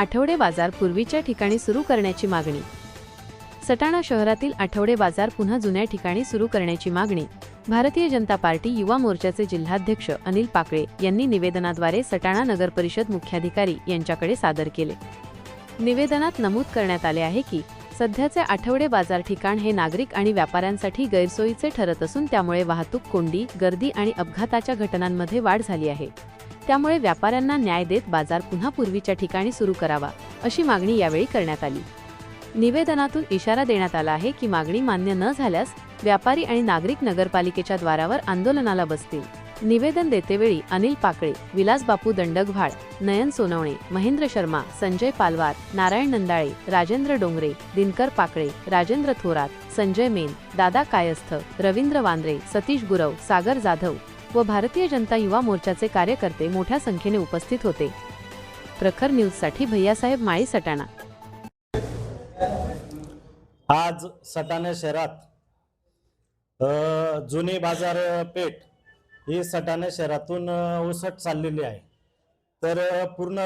आठवडे बाजार पूर्वीच्या ठिकाणी सुरू करण्याची मागणी. सटाणा शहरातील आठवडे बाजार पुन्हा जुन्या ठिकाणी सुरू करण्याची मागणी. भारतीय जनता पार्टी युवा मोर्चाचे जिल्हाध्यक्ष अनिल पाकळे यांनी निवेदनाद्वारे सटाणा नगर परिषद मुख्याधिकारी यांच्याकडे सादर केले. निवेदनात नमूद करण्यात आले आहे की सध्याचे आठवडे बाजार ठिकाण हे नागरिक आणि व्यापाऱ्यांसाठी गैरसोयीचे ठरत असून त्यामुळे वाहतूक कोंडी गर्दी आणि अपघाताच्या घटनांमध्ये वाढ झाली आहे. त्यामुळे व्यापाऱ्यांना न्याय देत बाजार पुन्हा पूर्वीच्या ठिकाणी सुरू करावा अशी मागणी यावेळी करण्यात आली. निवेदनातून इशारा देण्यात आला आहे की मागणी मान्य न झाल्यास व्यापारी आणि नागरिक नगरपालिकेच्या द्वारावर आंदोलनाला बसतील. निवेदन देतेवेळी अनिल पाकळे विलास बापू दंडगव्हाळ नयन सोनवणे महेंद्र शर्मा संजय पालवार नारायण नंदाळे राजेंद्र डोंगरे दिनकर पाकळे राजेंद्र थोरात संजय मेन दादा कायस्थ रवींद्र वांद्रे सतीश गुरव सागर जाधव व भारतीय जनता युवा मोर्चाचे कार्यकर्ते मोठ्या संख्येने उपस्थित होते. प्रखर न्यूजसाठी भैयासाहेब माळी सटाणा. आज सटाणा शहरात जुनी बाजारपेठ ही सटाणा शहरातून उसट ओसट चाललेली आहे. तर पूर्ण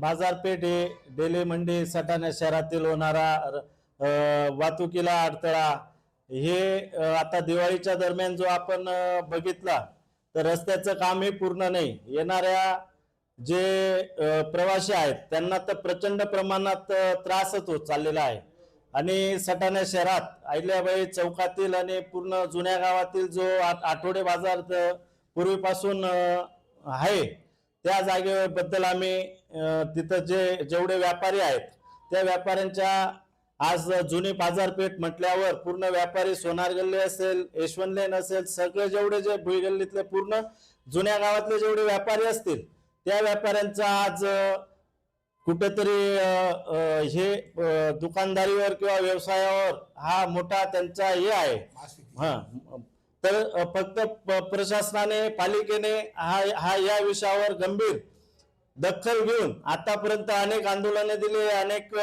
बाजारपेठ ही डेली मंडी सटाणा शहरातील होणारा वाहतुकीला अडथळा. हे आता दिवाळीच्या दरम्यान जो आपण बघितला तर रस्त्याचं काम हे पूर्ण नाही. येणाऱ्या जे प्रवासी आहेत त्यांना तर प्रचंड प्रमाणात त्रासच होत चाललेला आहे. आणि सटाणा शहरात अहिल्याबाई चौकातील आणि पूर्ण जुन्या गावातील जो आठवडे बाजार पूर्वीपासून आहे त्या जागेबद्दल आम्ही तिथं जे जेवढे व्यापारी आहेत त्या व्यापाऱ्यांच्या आज जुनी बाजारपेठ म्हटल्यावर पूर्ण व्यापारी सोनार गल्ली असेल यशवंत लेन असेल सगळे जेवढे जे भुई गल्लीतले पूर्ण जुन्या गावातले जेवढे व्यापारी असतील त्या व्यापाऱ्यांचा आज कुठेतरी हे दुकानदारीवर किंवा व्यवसायावर हा मोठा त्यांचा हे आहे. हा. तर फक्त प्रशासनाने पालिकेने हा हा या विषयावर गंभीर दखल घेऊन आतापर्यंत अनेक आंदोलने दिले अनेक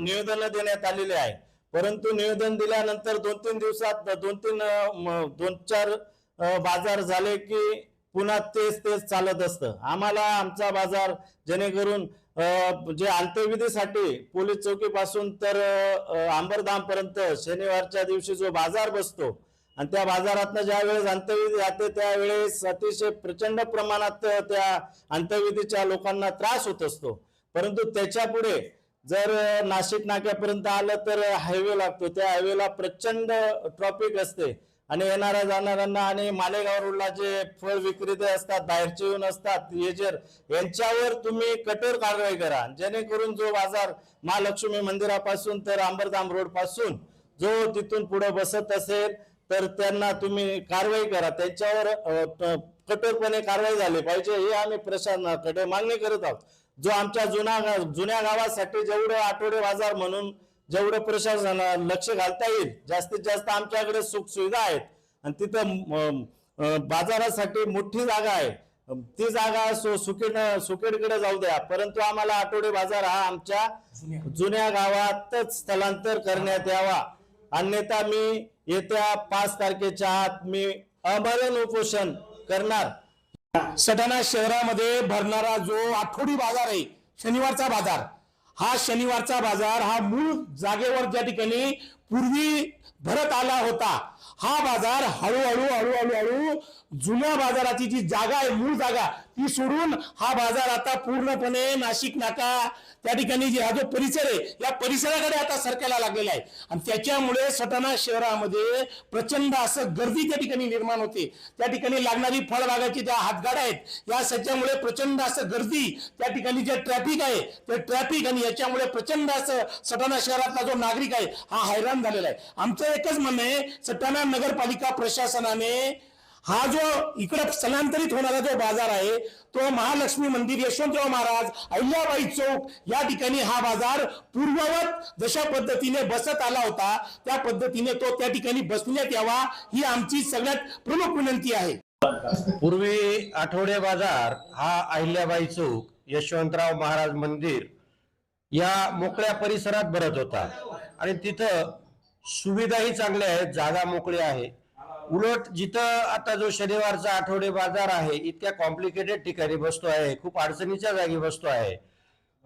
निवेदनं देण्यात आलेले आहे. परंतु निवेदन दिल्यानंतर दोन तीन दिवसात दोन तीन दोन चार बाजार झाले की पुन्हा तेच तेच चालत असतं. आम्हाला आमचा बाजार जेणेकरून जे अंत्यविधीसाठी पोलीस चौकीपासून तर आंबरधामपर्यंत शनिवारच्या दिवशी जो बाजार बसतो आणि त्या बाजारातनं ज्या वेळेस अंत्यविधी जाते त्यावेळेस अतिशय प्रचंड प्रमाणात त्या अंतविधीच्या लोकांना त्रास होत असतो. परंतु त्याच्या पुढे जर नाशिक नाक्यापर्यंत आलं तर हायवे लागतो. त्या हायवेला प्रचंड ट्रॉफिक असते. आणि येणाऱ्या जाणाऱ्यांना आणि मालेगाव रोडला जे फळ विक्रेते असतात बाहेरचे येऊन असतात येजर यांच्यावर तुम्ही कठोर कारवाई करा. जेणेकरून जो बाजार महालक्ष्मी मंदिरापासून तर अंबरधाम रोडपासून जो तिथून पुढे बसत असेल तर त्यांना तुम्ही कारवाई करा. त्यांच्यावर कठोरपणे कारवाई झाली पाहिजे हे आम्ही प्रशासनाकडे मागणी करत आहोत. जो आमच्या जुना जुन्या गावासाठी जेवढं आठवडे बाजार म्हणून जेवढं प्रशासनाला लक्ष घालता येईल जास्तीत जास्त आमच्याकडे सुख सुविधा आहेत. आणि तिथं बाजारासाठी मोठी जागा आहे. ती जागा सु- सुकेडकडे जाऊ द्या. परंतु आम्हाला आठवडे बाजार हा आमच्या जुन्या गावातच स्थलांतर करण्यात यावा. अन्यथा मी येत्या पाच तारखेच्या आत मी अमरण उपोषण करणार. सटाणा शहरामध्ये भरणारा जो आठवडी बाजार आहे शनिवारचा बाजार हा शनिवारचा बाजार हा मूळ जागेवर ज्या ठिकाणी पूर्वी भरत आला होता. हा बाजार हळूहळू हळूहळू हळू जुन्या बाजाराची जी जागा आहे मूळ जागा ती सोडून हा बाजार आता पूर्णपणे नाशिक नाका त्या ठिकाणी जे हा जो परिसर आहे या परिसराकडे आता सरकायला लागलेला आहे. आणि त्याच्यामुळे सटाणा शहरामध्ये प्रचंड असं गर्दी त्या ठिकाणी निर्माण होते. त्या ठिकाणी लागणारी फळबागाची ज्या हातगाड्या आहेत या सच्यामुळे प्रचंड असं गर्दी त्या ठिकाणी जे ट्रॅफिक आहे ते ट्रॅफिक आणि याच्यामुळे प्रचंड असं सटाणा शहरातला जो नागरिक आहे हा हैराण झालेला आहे. आमचं एकच म्हणणं आहे सटाणा नगरपालिका प्रशासनाने हा जो इकडं स्थलांतरित होणारा जो बाजार आहे तो महालक्ष्मी मंदिर यशवंतराव महाराज अहिल्याबाई चौक या ठिकाणी हा बाजार पूर्ववत जशा पद्धतीने बसत आला होता त्या पद्धतीने तो त्या ठिकाणी बसण्यात यावा ही आमची सगळ्यात प्रमुख विनंती आहे. पूर्वी आठवडे बाजार हा अहिल्याबाई चौक यशवंतराव महाराज मंदिर या मोकळ्या परिसरात भरत होता. आणि तिथं सुविधाही चांगल्या आहेत जागा मोकळी आहे. उलट जिथं आता जो शनिवारचा आठवडे बाजार आहे इतक्या कॉम्प्लिकेटेड ठिकाणी बसतो आहे खूप अडचणीच्या जागी बसतो आहे.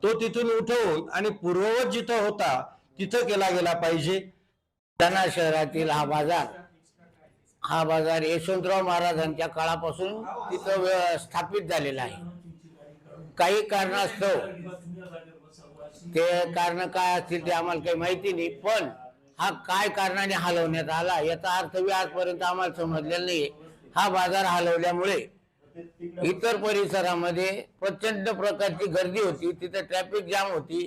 तो तिथून उठवून आणि पूर्ववत जिथं होता तिथं केला गेला पाहिजे. त्यांना शहरातील हा बाजार हा बाजार यशवंतराव महाराजांच्या काळापासून तिथं व्य- स्थापित झालेला आहे. काही कारणास्तव ते कारण काय असतील ते आम्हाला काही माहिती नाही पण हा काय कारणाने हलवण्यात आला याचा अर्थ बी आजपर्यंत आम्हाला समजलेला नाही हा बाजार हलवल्यामुळे इतर परिसरामध्ये प्रचंड प्रकारची गर्दी होती तिथे ट्रॅफिक जाम होती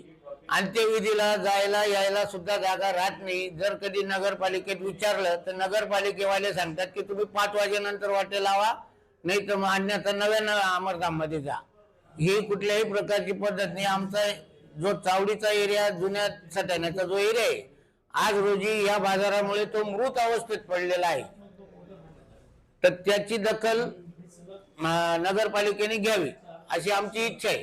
अंत्यविधीला जायला यायला सुद्धा जागा राहत नाही. जर कधी नगरपालिकेत विचारलं तर नगरपालिकेवाले सांगतात की तुम्ही पाच वाजेनंतर वाटे लावा नाही तर मग अन्यथा नव्या अमरधाममध्ये जा. ही कुठल्याही प्रकारची पद्धत नाही. आमचा जो चावडीचा एरिया जुन्या सटाण्याचा जो एरिया आहे आज रोजी या बाजारामुळे तो मृत अवस्थेत पडलेला आहे. तर त्याची दखल नगरपालिकेने घ्यावी अशी आमची इच्छा आहे.